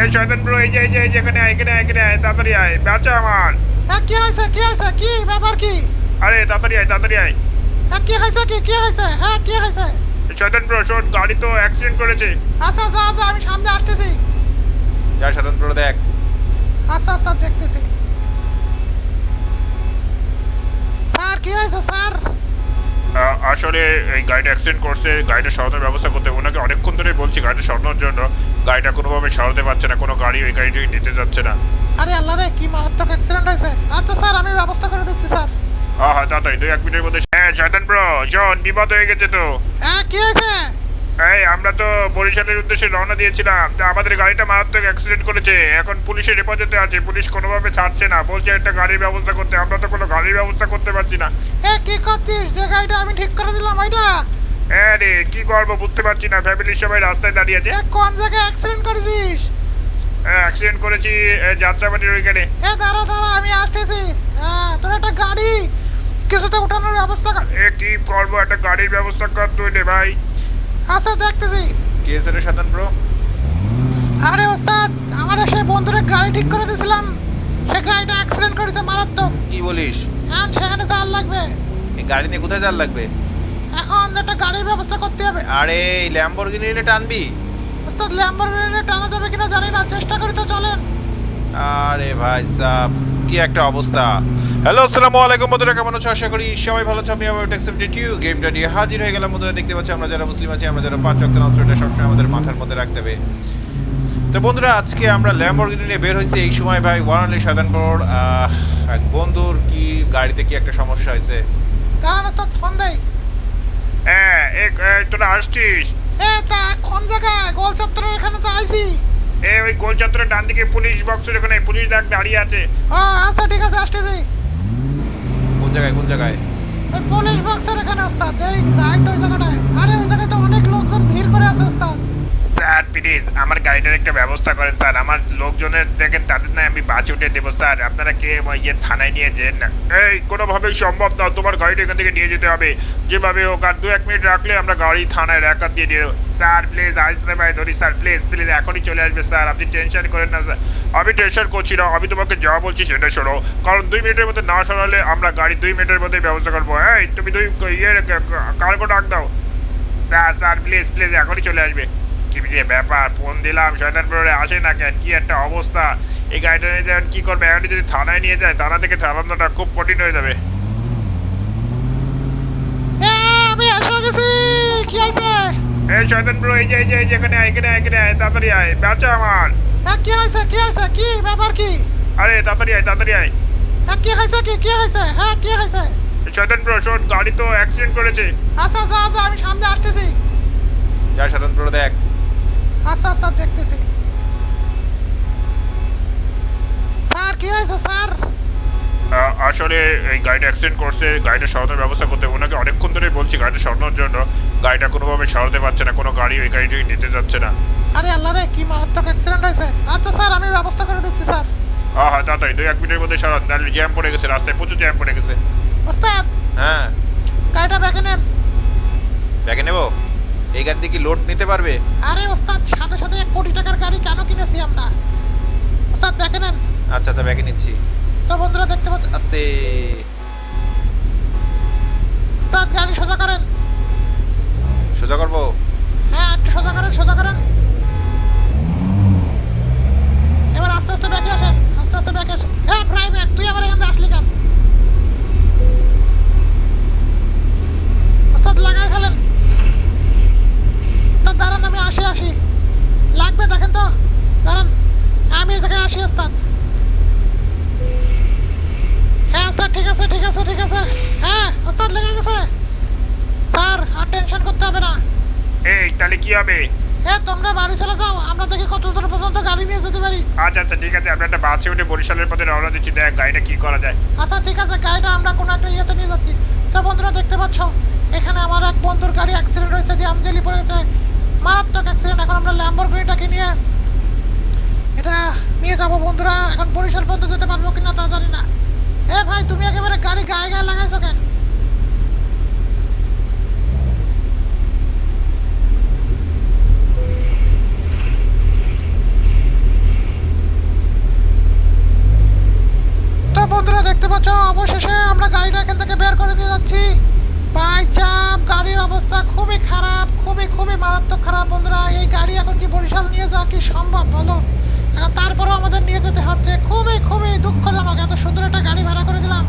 এই শয়তান ব্রো এই যে এই যে এই যে এখানে আয় এখানে আয় এখানে আয় তাড়াতাড়ি আয়। বাঁচা আমার। হ্যাঁ কি হয়েছে কি হয়েছে কি ব্যাপার কি? আরে তাড়াতাড়ি আয় তাড়াতাড়ি আয়। হ্যাঁ কি হয়েছে কি কি হয়েছে? হ্যাঁ কি হয়েছে? এই শয়তান ব্রো শোন গাড়ি তো অ্যাক্সিডেন্ট করেছে। আচ্ছা আচ্ছা আচ্ছা আমি সামনে আসতেছি। যা শয়তান ব্রো দেখ। আচ্ছা আচ্ছা দেখতেছি। স্যার কি হয়েছে স্যার? আসলে এই গাড়িটা অ্যাক্সিডেন্ট করছে গাড়িটা সরানোর ব্যবস্থা করতে ওনাকে অনেকক্ষণ ধরে বলছি গাড়িটা সরানোর জন্য। গাড়িটা কোনোভাবে সরাতে পারছে না কোনো গাড়ি ওই গাড়িটাকে নিতে যাচ্ছে না। আরে আল্লাহ রে কি মারাত্মক অ্যাক্সিডেন্ট হয়েছে। আচ্ছা স্যার আমি ব্যবস্থা করে দিচ্ছি স্যার। হ্যাঁ হ্যাঁ তাড়াতাড়ি দুই এক মিনিটের মধ্যে হ্যাঁ শয়তান ব্রো জন বিপদ হয়ে গেছে তো। হ্যাঁ কি হয়েছে? এই আমরা তো বরিশালের উদ্দেশ্যে রওনা দিয়েছিলাম। তা আমাদের গাড়িটা মারাত্মক অ্যাক্সিডেন্ট করেছে। এখন পুলিশের হেফাজতে আছে। পুলিশ কোনোভাবে ছাড়ছে না। বলছে একটা গাড়ির ব্যবস্থা করতে। আমরা তো কোনো গাড়ির ব্যবস্থা করতে পারছি না। এ কি করছিস? যে গাড়িটা আমি ঠিক করে দিলাম ওইটা? হ্যাঁ রে কি করব বুঝতে পারছি না। ফ্যামিলির সবাই রাস্তায় দাঁড়িয়ে আছে। কোন জায়গায় অ্যাক্সিডেন্ট করেছিস? অ্যাক্সিডেন্ট করেছি যাত্রাবাড়ির ওইখানে। এ দাঁড়া দাঁড়া আমি আসতেছি। হ্যাঁ তোর একটা গাড়ি? কিছুতে উঠানোর ব্যবস্থা কর। এ কি করব? একটা গাড়ির ব্যবস্থা কর তুই রে ভাই। আচ্ছা দেখতেছি। কে এসে রে শয়তান ব্রো আরে ওস্তাদ আমার সেই বন্ধুরে গাড়ি ঠিক করে দিয়েছিলাম। সে গাড়িটা অ্যাক্সিডেন্ট করেছে মারাত্মক। কি বলিস? এখন সেখানে যাওয়ার লাগবে। এই গাড়ি নিয়ে কোথায় যাওয়ার লাগবে? এখন একটা গাড়ির ব্যবস্থা করতে হবে। আরে এই ল্যাম্বরগিনি নিয়ে টানবি? ওস্তাদ ল্যাম্বরগিনি নিয়ে টানা যাবে কিনা জানি না চেষ্টা করি তো চলেন। আরে ভাই সাহ কি একটা অবস্থা? হ্যালো আসসালামু আলাইকুম বন্ধুরা কেমন আছো? আশা করি সবাই ভালো আছো। আমি আমার টেক্সেপ্টেড ইউ গেমটা নিয়ে হাজির হয়ে গেলাম। বন্ধুরা দেখতে পাচ্ছি আমরা যারা মুসলিম আছি আমরা যারা পাঁচ অক্ট নাসরটা সবসময় আমাদের মাথার মধ্যে রাখতে হবে। তো বন্ধুরা আজকে আমরা ল্যাম্বরগিনি নিয়ে বের হয়েছি। এই সময় ভাই ওয়ারানলি সাধারণপুর এক বন্ধুর কি গাড়িতে কি একটা সমস্যা হয়েছে? দাঁড়ান ওস্তাদ ফোন দেই। হ্যাঁ এ এ, তোরা আসছিস? এ তা কোন জায়গায়? গোল চত্বরের এখানে তো আইছি। এ ওই গোলচত্বরের ডান দিকে পুলিশ বক্স ওখানে পুলিশ ডাক দাঁড়িয়ে আছে। হ্যাঁ আচ্ছা ঠিক আছে আসতেছি। কোন জায়গায় কোন জায়গায়? ওই পুলিশ বক্সের এখানে ওস্তাদ। এই যাই তো ওই জায়গাটায়। আরে ওই জায়গায় তো অনেক লোকজন ভিড় করে আছে ওস্তাদ। স্যার প্লিজ আমার গাড়িটার একটা ব্যবস্থা করেন, স্যার। আমার লোকজনের দেখেন তাদের না আমি বাঁচে উঠে দেবো, স্যার। আপনারা কে ইয়ে থানায় নিয়ে যেন? না এই, কোনোভাবেই সম্ভব না। তোমার গাড়িটা এখান থেকে নিয়ে যেতে হবে। যেভাবে হোক, আর দু এক মিনিট রাখলে আমরা গাড়ি থানায় রেকার দিয়ে দিয়ে। স্যার প্লিজ আসতে পারে ধরি, স্যার। প্লিজ প্লিজ এখনই চলে আসবে, স্যার। আপনি টেনশন করেন না, স্যার। আমি টেনশন করছি না। আমি তোমাকে যা বলছি সেটা শোনো। কারণ দুই মিনিটের মধ্যে না সরালে আমরা গাড়ি দুই মিনিটের মধ্যে ব্যবস্থা করব। এই, তুমি দুই ইয়ে কার্গো ডাক দাও। স্যার স্যার প্লিজ প্লিজ এখনই চলে আসবে। কি যে ব্যাপার? ফোন দিলাম শয়তান প্রহরে আসে না কেন? কি একটা অবস্থা? এই গাড়িটা নিয়ে যান কি করবে? এখন যদি থানায় নিয়ে যায় থানা থেকে চালানোটা খুব কঠিন হয়ে যাবে। আমি এসে গেছি। কি হয়েছে? এই শয়তান ব্রো এই যে এই যে এই যে এখানে আয় এখানে আয় এখানে আয় তাড়াতাড়ি আয় বাঁচা আমার। কি হয়েছে? কি হয়েছে? কি? ব্যাপার কি? আরে তাড়াতাড়ি আয় তাড়াতাড়ি আয়। কি হয়েছে কি? কি হয়েছে? হ্যাঁ কি হয়েছে? শয়তান ব্রো শোন গাড়ি তো অ্যাক্সিডেন্ট করেছে। আচ্ছা আচ্ছা আচ্ছা আমি সামনে আসতেছি। যা স্বতন্ত্র দেখ। আচ্ছা আচ্ছা দেখতেছি। স্যার কি হয়েছে স্যার? আসলে এই গাড়িটা অ্যাক্সিডেন্ট করছে গাড়িটা সরানোর ব্যবস্থা করতে ওনাকে অনেকক্ষণ ধরে বলছি গাড়িটা সরানোর জন্য। গাড়িটা কোনোভাবে সরাতে পারছে না কোনো গাড়ি ওই গাড়িটাকে নিতে যাচ্ছে না। আরে আল্লাহ রে কি মারাত্মক অ্যাক্সিডেন্ট হয়েছে। আচ্ছা স্যার আমি ব্যবস্থা করে দিচ্ছি স্যার। হ্যাঁ হ্যাঁ তাড়াতাড়ি দুই এক মিনিটের মধ্যে সরান তাহলে জ্যাম পড়ে গেছে রাস্তায় প্রচুর জ্যাম পড়ে গেছে। ওস্তাদ! হ্যাঁ। গাড়িটা ব্যাকে নেন। ব্যাগে নেব? এই গাড়ি দিয়ে কি লোড নিতে পারবে? আরে ওস্তাদ সাথে সাথে এক কোটি টাকার গাড়ি কেন কিনেছি আমরা ওস্তাদ ব্যাকে নেন আচ্ছা আচ্ছা ব্যাগে নিচ্ছি। তো বন্ধুরা দেখতে পাচ্ছেন আস্তে। ওস্তাদ গাড়ি সোজা করেন। সোজা করব? হ্যাঁ একটু সোজা করেন সোজা করেন। এবার আস্তে আস্তে ব্যাকে আসেন আস্তে আস্তে ব্যাকে আসেন। হ্যাঁ প্রাইভেট তুই আবার এখান থেকে আসলি কেন? ওস্তাদ লাগাই ফেলেন। হবে এ তোমরা বাড়ি চলে যাও আমরা দেখি কত দূর পর্যন্ত গাড়ি নিয়ে যেতে পারি। আচ্ছা আচ্ছা ঠিক আছে আমরা একটা বাসে উঠে বরিশালের পথে রওনা দিচ্ছি। দেখ গাড়িটা কি করা যায়। আচ্ছা ঠিক আছে গাড়িটা আমরা কোনো একটা ইয়েতে নিয়ে যাচ্ছি। তো বন্ধুরা দেখতে পাচ্ছ এখানে আমার এক বন্ধুর গাড়ি অ্যাক্সিডেন্ট হয়েছে যে আমজেলি পড়ে গেছে। মারাত্মক অ্যাক্সিডেন্ট এখন আমরা ল্যাম্বরগিনিটাকে নিয়ে এটা নিয়ে যাব বন্ধুরা। এখন বরিশাল পর্যন্ত যেতে পারব কিনা তা জানি না। এ ভাই তুমি একেবারে গাড়ি গায়ে গায়ে লাগাইছো কেন? পাচ্ছ অবশেষে আমরা গাড়িটা এখান থেকে বের করে দিয়ে যাচ্ছি। বাই চাপ গাড়ির অবস্থা খুবই খারাপ খুবই খুবই মারাত্মক খারাপ বন্ধুরা। এই গাড়ি এখন কি বরিশাল নিয়ে যাওয়া কি সম্ভব বলো? তারপরেও আমাদের নিয়ে যেতে হচ্ছে। খুবই খুবই দুঃখজনক এত সুন্দর একটা গাড়ি ভাড়া করে দিলাম।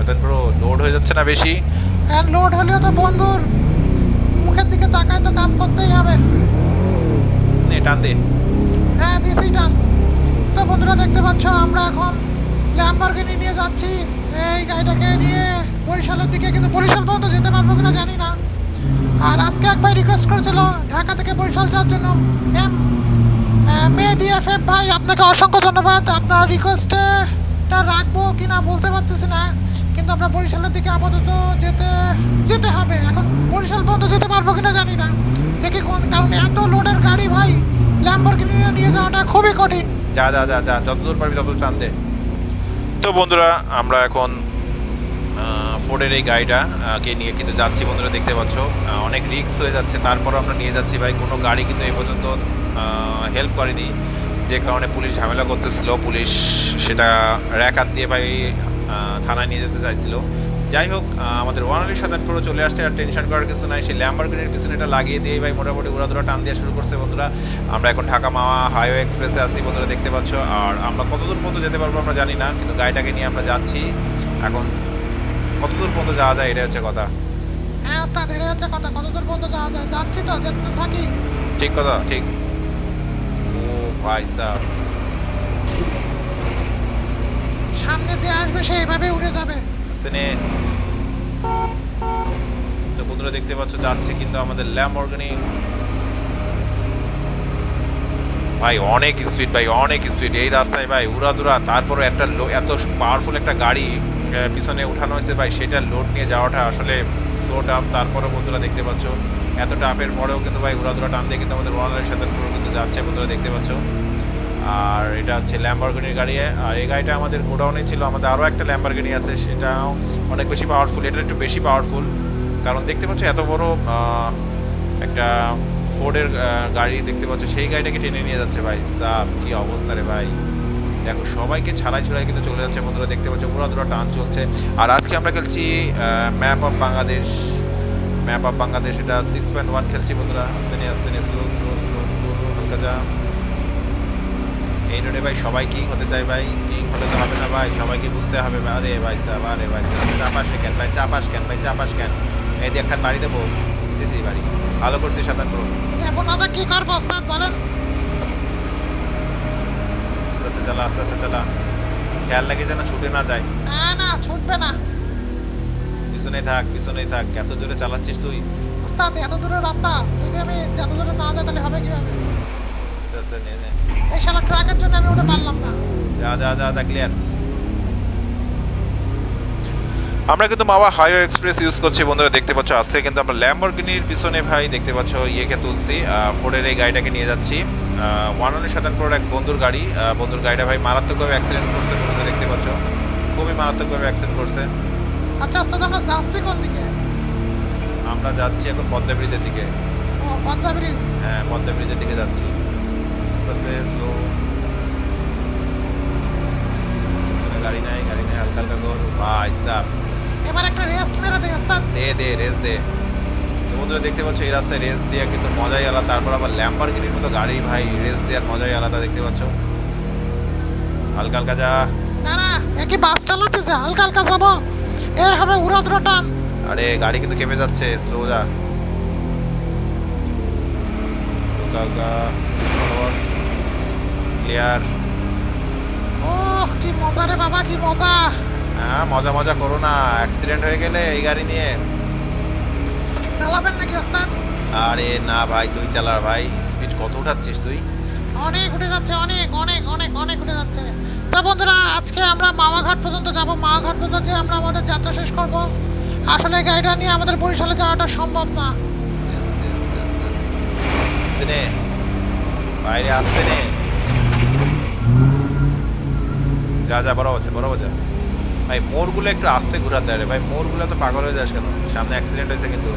এখন পুরো লোড হয়ে যাচ্ছে না বেশি? হ্যাঁ লোড হলেও তো বন্ধুর মুখের দিকে তাকায় তো কাজ করতেই হবে। নে টান দে। হ্যাঁ দিছি টান। তো বন্ধুরা দেখতে পাচ্ছ আমরা এখন ল্যাম্বরগিনি নিয়ে যাচ্ছি। এই গাড়িটাকে নিয়ে বরিশালের দিকে, কিন্তু বরিশাল পর্যন্ত যেতে পারব কিনা জানি না। আর আজকে এক ভাই রিকোয়েস্ট করেছিল ঢাকা থেকে বরিশাল যাওয়ার জন্য। এম মেহেদি এফ ভাই, আপনাকে অসংখ্য ধন্যবাদ। আপনার রিকোয়েস্টটা রাখব কিনা বলতে পারতেছি না। কিন্তু আমরা বরিশালের দিকে আপাতত যেতে যেতে হবে। এখন বরিশাল পর্যন্ত যেতে পারব কিনা জানি না। দেখি কোন, কারণ এত লোডের গাড়ি ভাই ল্যাম্বরগিনি নিয়ে যাওয়াটা খুবই কঠিন। যা যা যা যা, যতদূর পারবি ততদূর টান দে। তো বন্ধুরা, আমরা এখন ফোর্ডের এই গাড়িটা কে নিয়ে কিন্তু যাচ্ছি বন্ধুরা, দেখতে পাচ্ছ। অনেক রিক্স হয়ে যাচ্ছে। তারপরও আমরা নিয়ে যাচ্ছি ভাই। কোনো গাড়ি কিন্তু এই পর্যন্ত হেল্প করেনি। যে কারণে পুলিশ ঝামেলা করতেছিল। পুলিশ সেটা র্যাকাত দিয়ে ভাই থানায় নিয়ে যেতে চাইছিল। যাই হোক আমাদের ওয়ানালি সাধারণ পুরো চলে আসছে আর টেনশন করার কিছু নাই। সেই ল্যাম্বারগিনির পিছনে এটা লাগিয়ে দিয়ে ভাই মোটামুটি ওরা উড়াদুরা টান দেওয়া শুরু করছে বন্ধুরা। আমরা এখন ঢাকা মাওয়া হাইওয়ে এক্সপ্রেসে আছি বন্ধুরা দেখতে পাচ্ছ। আর আমরা কতদূর পর্যন্ত যেতে পারব আমরা জানি না কিন্তু গাড়িটাকে নিয়ে আমরা যাচ্ছি। এখন কতদূর পর্যন্ত যাওয়া যায় এটা হচ্ছে কথা। হ্যাঁ ওস্তাদ এটা হচ্ছে কথা। কতদূর পর্যন্ত যাওয়া যায়? যাচ্ছি তো যেতে তো থাকি। ঠিক কথা ঠিক। ও ভাই সাহ সামনে যে আসবে সে এইভাবে উড়ে যাবে। আস্তে বন্ধুরা দেখতে পাচ্ছ, যাচ্ছে কিন্তু আমাদের ল্যাম্বরগিনি ভাই, অনেক স্পিড ভাই, অনেক স্পিড এই রাস্তায়, ভাই, উড়াদুরা তারপরে একটা এত পাওয়ারফুল একটা গাড়ি পিছনে উঠানো হয়েছে, ভাই, সেটা লোড নিয়ে যাওয়াটা আসলে সো টাফ তারপরে বন্ধুরা দেখতে পাচ্ছ, এত টাফের পরেও কিন্তু, ভাই, উড়াদুরা টান দিয়ে কিন্তু আমাদের ওয়ানারের সাথে পুরো কিন্তু যাচ্ছে বন্ধুরা দেখতে পাচ্ছ। আর এটা হচ্ছে ল্যাম্বরগিনির গাড়ি, আর এই গাড়িটা আমাদের গোডাউনে ছিল। আমাদের আরও একটা ল্যাম্বরগিনি আছে, সেটাও অনেক বেশি পাওয়ারফুল এটা একটু বেশি পাওয়ারফুল কারণ দেখতে পাচ্ছ এত বড় একটা ফোর্ডের গাড়ি দেখতে পাচ্ছ, সেই গাড়িটাকে টেনে নিয়ে যাচ্ছে ভাই। সাপ, কি অবস্থা রে ভাই। দেখো, সবাইকে ছাড়াই ছড়াই কিন্তু চলে যাচ্ছে বন্ধুরা, দেখতে পাচ্ছ পুরো দুটো টান চলছে। আর আজকে আমরা খেলছি map of Bangladesh map of Bangladesh এটা সিক্স পয়েন্ট ওয়ান খেলছি বন্ধুরা। আস্তে নিয়ে আস্তে নিয়ে স্লো স্লো স্লো স্লো হালকা যা। এই রোডে ভাই, সবাই কিং হতে চায় ভাই। কিং হলে তো হবে না ভাই, সবাইকে বুঝতে হবে। আরে ভাই সাহেব আরে ভাই সাহেব চাপাস কেন ভাই, চাপাস কেন ভাই, চাপাস কেন? এই দিয়ে একখান বাড়ি দেবো। দিছি বাড়ি। ভালো করছি সাতান করো। এখন দাদা কি করব ওস্তাদ বলেন। আস্তে আস্তে চালা আস্তে আস্তে চালা। খেয়াল লাগে যেন ছুটে না যায়। না না ছুটবে না। পিছনেই থাক পিছনেই থাক। এত জোরে চালাচ্ছিস তুই? ওস্তাদ এত দূরের রাস্তা। যদি আমি এত দূরে না যাই তাহলে হবে কীভাবে? আস্তে আস্তে নে নে। এই শালা ট্রাকের জন্য আমি উঠে পারলাম না। যা যা যা যা ক্লিয়ার। আমরা কিন্তু মাওয়া হাইওয়ে এক্সপ্রেস ইউজ করছি বন্ধুরা দেখতে পাচ্ছ আজকে কিন্তু আমরা ল্যাম্বরগিনির পিছনে ভাই দেখতে পাচ্ছ ইয়েকে তুলছি ফোর্ডের এই গাড়িটাকে নিয়ে যাচ্ছি। ওয়ান ওয়ানের শতাংশ এক বন্ধুর গাড়ি বন্ধুর গাড়িটা ভাই মারাত্মকভাবে অ্যাক্সিডেন্ট করছে বন্ধুরা দেখতে পাচ্ছ খুবই মারাত্মকভাবে অ্যাক্সিডেন্ট করছে। আচ্ছা ওস্তাদ আমরা যাচ্ছি কোন দিকে? আমরা যাচ্ছি এখন পদ্মা ব্রিজের দিকে। ও পদ্মা ব্রিজ? হ্যাঁ পদ্মা ব্রিজের দিকে যাচ্ছি। আস্তে আস্তে স্লো গাড়ি নাই গাড়ি নাই হালকা হালকা কর ভাই এবার একটা রেস মেরে দে ওস্তাদ। দে দে রেস দে। তো বন্ধুরা দেখতে পাচ্ছ এই রাস্তায় রেস দেওয়া কিন্তু মজাই আলাদা। তারপর আবার ল্যাম্বারগিনির মতো গাড়ি ভাই রেস দেওয়ার মজাই আলাদা দেখতে পাচ্ছ? হালকা হালকা যা। না না এ কি বাস চালাতেছে হালকা হালকা যাব। এ হবে উড়াধুরা টান। আরে গাড়ি কিন্তু কেঁপে যাচ্ছে স্লো যা। হালকা ক্লিয়ার ওহ কি মজা রে বাবা কি মজা। হ্যাঁ মজা মজা করো না অ্যাক্সিডেন্ট হয়ে গেলে এই গাড়ি নিয়ে চালাবেন নাকি ওস্তাদ আরে না ভাই তুই চালা ভাই স্পিড কত উঠাচ্ছিস তুই অনেক উঠে যাচ্ছে অনেক অনেক অনেক অনেক উঠে যাচ্ছে তো বন্ধুরা আজকে আমরা মামাঘাট পর্যন্ত যাব মামাঘাট পর্যন্ত যে আমরা আমাদের যাত্রা শেষ করব আসলে গাড়িটা নিয়ে আমাদের বরিশালে যাওয়াটা সম্ভব না আস্তে নে বাইরে আসতে নে যা যা বড় হচ্ছে বড় যা ভাই মোড়গুলো একটু আস্তে ঘুরাতে আরে ভাই মোড়গুলো তো পাগল হয়ে যাস কেন? সামনে অ্যাক্সিডেন্ট হয়েছে কিন্তু।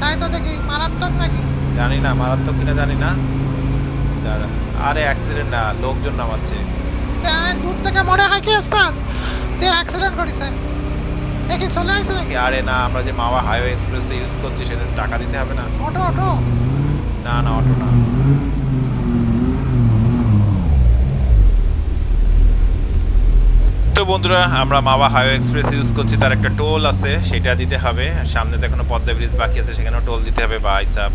তাই তো দেখি মারাত্মক নাকি? জানি না মারাত্মক কিনা জানি না। যা আরে অ্যাক্সিডেন্ট না লোকজন নামাচ্ছে। তে- দূর থেকে মনে হয় কি ওস্তাদ যে অ্যাক্সিডেন্ট করেছে। এ কি চলে আসছে নাকি? আরে না আমরা যে মাওয়া হাইওয়ে এক্সপ্রেস ইউজ করছি সেটা টাকা দিতে হবে না। Auto auto? না না অটো না। তো বন্ধুরা আমরা মাওয়া হাইওয়ে এক্সপ্রেস ইউজ করছি তার একটা টোল আছে সেটা দিতে হবে। সামনে তো এখনও পদ্মা ব্রিজ বাকি আছে সেখানেও টোল দিতে হবে ভাই সাহ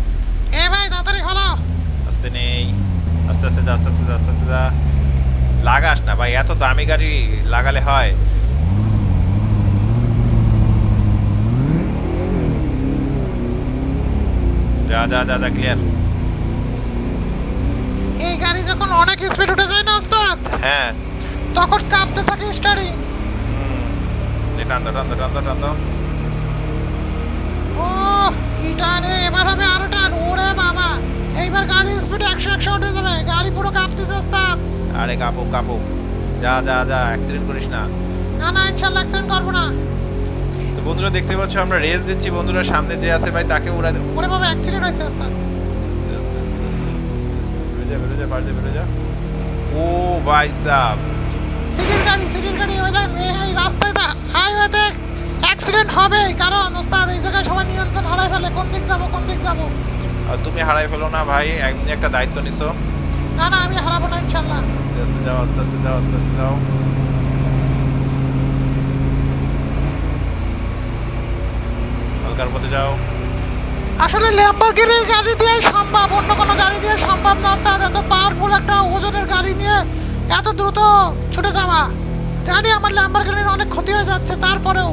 এ ভাই তাড়াতাড়ি হলো আস্তে নেই। আস্তে আস্তে যা আস্তে আস্তে যা আস্তে আস্তে যা। লাগাস না ভাই এত দামি গাড়ি লাগালে হয়। যা যা যা যা ক্লিয়ার এই গাড়ি যখন অনেক স্পিড উঠে যায় না ওস্তাদ? হ্যাঁ। তখন কাঁপতে থাকে স্টারিং। টান দাও টান দাও টান দাও টান দাও ও কি টানে। এবার হবে আরও টান। ওরে বাবা। এইবার গাড়ি স্পিড একশো একশো উঠে যাবে। গাড়ি পুরো কাঁপতেছে ওস্তাদ। আরে কাপু কাপু যা যা যা অ্যাক্সিডেন্ট করিস না। না না ইনশাল্লাহ অ্যাক্সিডেন্ট করব না। তো বন্ধুরা দেখতে পাচ্ছ আমরা রেস দিচ্ছি। বন্ধুরা সামনে যে আছে ভাই তাকে উড়া দেবো ওরে বাবা অ্যাক্সিডেন্ট হয়েছে আস্তে বেরো যা বেরো যা বেরো যা ও ভাই সাহ সিটির গাড়ি সিটির গাড়ি ওই এই রাস্তায় হাইওয়েতে অ্যাক্সিডেন্ট হবে কারণ ওস্তাদ এই জায়গায় সবাই নিয়ন্ত্রণ হারায় ফেলে। কোন দিক যাব কোন দিক যাব? আর তুমি হারাই ফেলো না ভাই এমনি একটা দায়িত্ব নিছো। না না আমি হারাবো না ইনশাল্লাহ। আস্তে আস্তে যাও আস্তে আস্তে যাও আস্তে আস্তে যাও। হালকার পথে যাও। আসলে ল্যাম্বরগিনির গাড়ি দিয়ে সম্ভব অন্য কোনো গাড়ি দিয়ে সম্ভব না ওস্তাদ। এত পাওয়ারফুল একটা ওজনের গাড়ি নিয়ে এত দ্রুত ছুটে যাওয়া। জানি আমার ল্যাম্বরগিনির অনেক ক্ষতি হয়ে যাচ্ছে তারপরেও।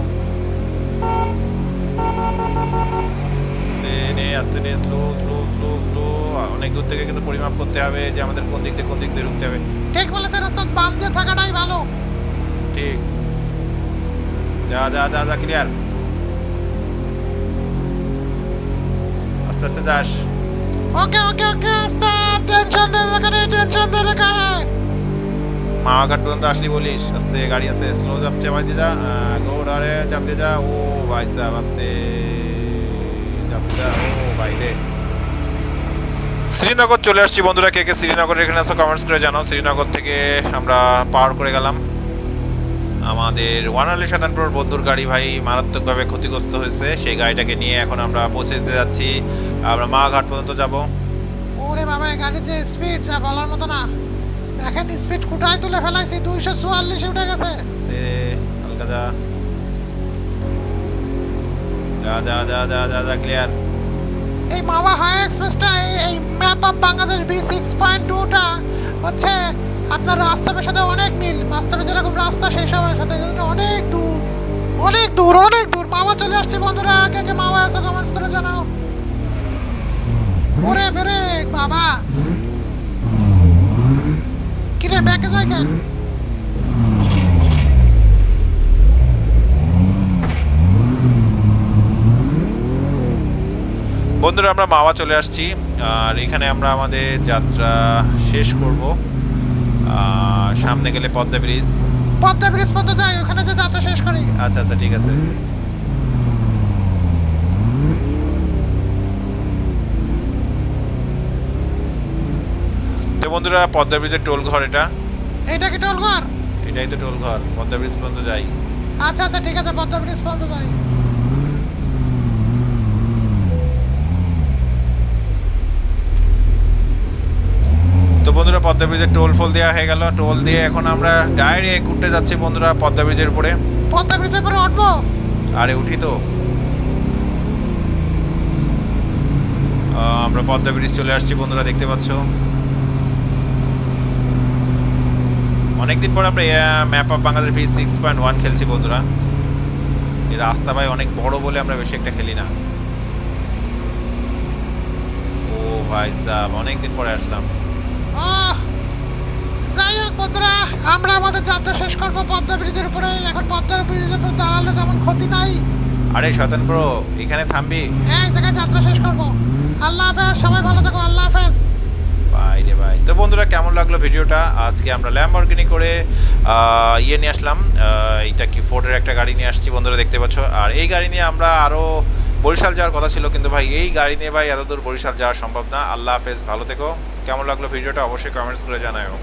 আস্তে নে আস্তে নে স্লো স্লো স্লো স্লো অনেক দূর থেকে কিন্তু পরিমাপ করতে হবে যে আমাদের কোন দিক দিয়ে কোন দিক দিয়ে ঢুকতে হবে। ঠিক বলেছেন ওস্তাদ বাম দিয়ে থাকাটাই ভালো। ঠিক। যা যা যা যা ক্লিয়ার আস্তে আস্তে যাস। ওকে ওকে ওকে ওস্তাদ টেনশন দেবে কেন টেনশন দেবে কেন মামাঘাট পর্যন্ত আসলি বলিস? আস্তে গাড়ি আছে স্লো চাপ চাপাই দিয়ে যা গৌড় আরে চাপ দিয়ে যা। ও ভাই সাহেব, আস্তে চাপ দিয়ে যা। ও ভাই রে। শ্রীনগর চলে আসছি বন্ধুরা, কে কে শ্রীনগরের এখানে আসো কমেন্টস করে জানাও। শ্রীনগর থেকে আমরা পার করে গেলাম। আমাদের ওয়ান ওয়ানালি শতানপুর বন্ধুর গাড়ি ভাই মারাত্মকভাবে ক্ষতিগ্রস্ত হয়েছে। সেই গাড়িটাকে নিয়ে এখন আমরা পৌঁছে দিতে যাচ্ছি। আমরা মাঘাট পর্যন্ত যাব। ওরে বাবা গাড়ির যে স্পিড যা বলার মতো না। দেখেন স্পিড কোটায় তুলে ফেলাইছি? দুইশো চুয়াল্লিশে উঠে গেছে। আস্তে হালকা যা। যা যা যা যা যা যা ক্লিয়ার এই মাওয়া হাই এক্সপ্রেসটা এই map of Bangladesh B six point টুটা হচ্ছে আপনার রাস্তার সাথে অনেক মিল। বাস্তবে যেরকম রাস্তা সেই সবের সাথে অনেক দূর অনেক দূর অনেক দূর। মাওয়া চলে আসছে বন্ধুরা কে কে মাওয়া আছে কমেন্টস করে জানাও। ওরে বেরে বাবা। কিরে ব্যাকে যায় কেন বন্ধুরা আমরা মাওয়া চলে আসছি। আর এখানে আমরা আমাদের যাত্রা শেষ করব। সামনে গেলে পদ্মা ব্রিজ। পদ্মা ব্রিজ পর্যন্ত যাই ওখানে যে যাত্রা শেষ করি। আচ্ছা আচ্ছা ঠিক আছে। তো বন্ধুরা পদ্মা ব্রিজের টোল ঘর এটা। এইটা কি টোল ঘর? এটাই তো টোল ঘর পদ্মা ব্রিজ পর্যন্ত যাই। আচ্ছা আচ্ছা ঠিক আছে পদ্মা ব্রিজ পর্যন্ত যাই। তো বন্ধুরা পদ্মা ব্রিজের টোল ফোল দেওয়া হয়ে গেল। টোল দিয়ে এখন আমরা ডাইরেক্ট উঠতে যাচ্ছি বন্ধুরা পদ্মা ব্রিজের উপরে। পদ্মা ব্রিজের পরে উঠবো? আরে উঠি তো। আমরা পদ্মা ব্রিজ চলে আসছি বন্ধুরা দেখতে পাচ্ছ? অনেকদিন পর আমরা map of Bangladesh bridge six point one খেলছি বন্ধুরা। এই রাস্তা ভাই অনেক বড় বলে আমরা বেশি একটা খেলি না। ও ভাই সাহ অনেকদিন পরে আসলাম। আহ, যাই হোক বন্ধুরা আমরা আমাদের যাত্রা শেষ করব পদ্মা ব্রিজের উপরে। এখন পদ্মা ব্রিজের উপর দাঁড়ালে তেমন ক্ষতি নাই। আরে শতান ব্রো এখানে থামবি। এই জায়গায় যাত্রা শেষ করব। আল্লাহ হাফেজ সবাই ভালো থাকো আল্লাহ হাফেজ। ভাই রে ভাই। তো বন্ধুরা, কেমন লাগল ভিডিওটা? আজকে আমরা ল্যাম্বরগিনি করে ইয়ে নিয়ে আসলাম। এটা কি ফোর্ডের একটা গাড়ি নিয়ে আসছি বন্ধুরা, দেখতে পাচ্ছ। আর এই গাড়ি নিয়ে আমরা আরও বরিশাল যাওয়ার কথা ছিল, কিন্তু ভাই, এই গাড়ি নিয়ে ভাই এতদূর বরিশাল যাওয়া সম্ভব না। আল্লাহ হাফেজ, ভালো থেকো। কেমন লাগল ভিডিওটা? অবশ্যই কমেন্টস করে জানাও